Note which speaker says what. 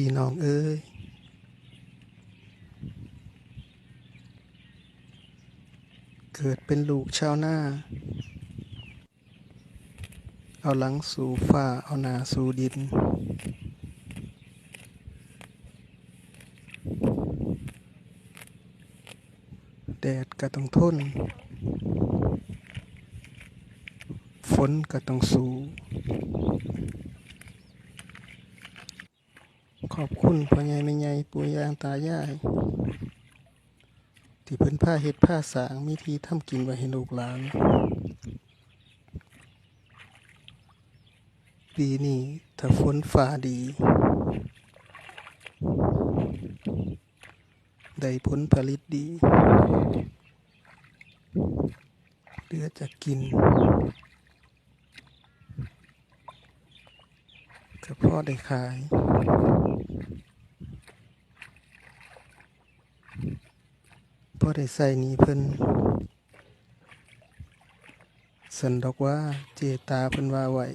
Speaker 1: พี่น้องเอ้ยเกิดเป็นลูกชาวนาเอาหลังสู่ฟ้า เอาหน้าสู่ดิน แดดก็ต้องทน ฝนก็ต้องสู้ ขอบคุณพ่อใหญ่แม่ใหญ่ปู่ย่าตายายที่เพิ่นผ้าเฮ็ดผ้าสางมีทีทำกินไว้ให้ลูกหลาน ปีนี้ถ้าฝนฟ้าดี ได้ผลผลิตดีเหลือจะกินก็พอได้ขาย อได้ใส่หนี้เพิ่นสันดอกว่าเจตาเพิ่นว่าไว้